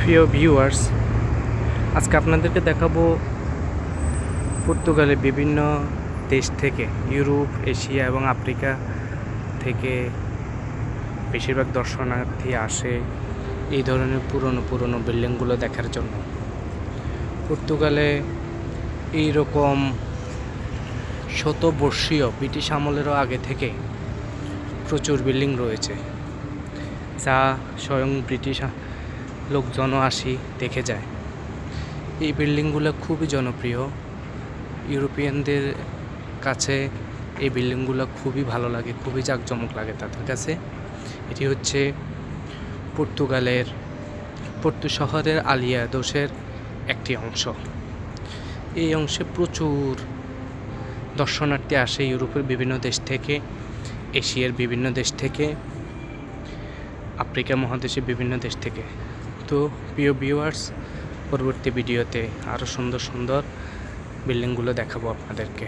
প্রিয় ভিউয়ার্স আজকে আপনাদেরকে দেখাবো পর্তুগালে বিভিন্ন দেশ থেকে, ইউরোপ, এশিয়া এবং আফ্রিকা থেকে বেশিরভাগ দর্শনার্থী আসে এই ধরনের পুরনো পুরনো বিল্ডিংগুলো দেখার জন্য। পর্তুগালে এই রকম শতবর্ষীয় ব্রিটিশ আমলেরও আগে থেকে প্রচুর বিল্ডিং রয়েছে, যা স্বয়ং ব্রিটিশ লোকজনও আসি, দেখে যায়। এই বিল্ডিংগুলো খুবই জনপ্রিয়। ইউরোপিয়ানদের কাছে এই বিল্ডিংগুলো খুবই ভালো লাগে, খুবই জাঁকজমক লাগে তাদের কাছে। এটি হচ্ছে পর্তুগালের, পর্তু শহরের আলিয়া দোষের একটি অংশ। এই অংশে প্রচুর দর্শনার্থী আসে ইউরোপের বিভিন্ন দেশ থেকে, এশিয়ার বিভিন্ন দেশ থেকে, আফ্রিকা মহাদেশের বিভিন্ন দেশ থেকে। তো প্রিয় ভিউয়ার্স পরবর্তী ভিডিওতে আরও সুন্দর সুন্দর বিল্ডিংগুলো দেখাবো আপনাদেরকে।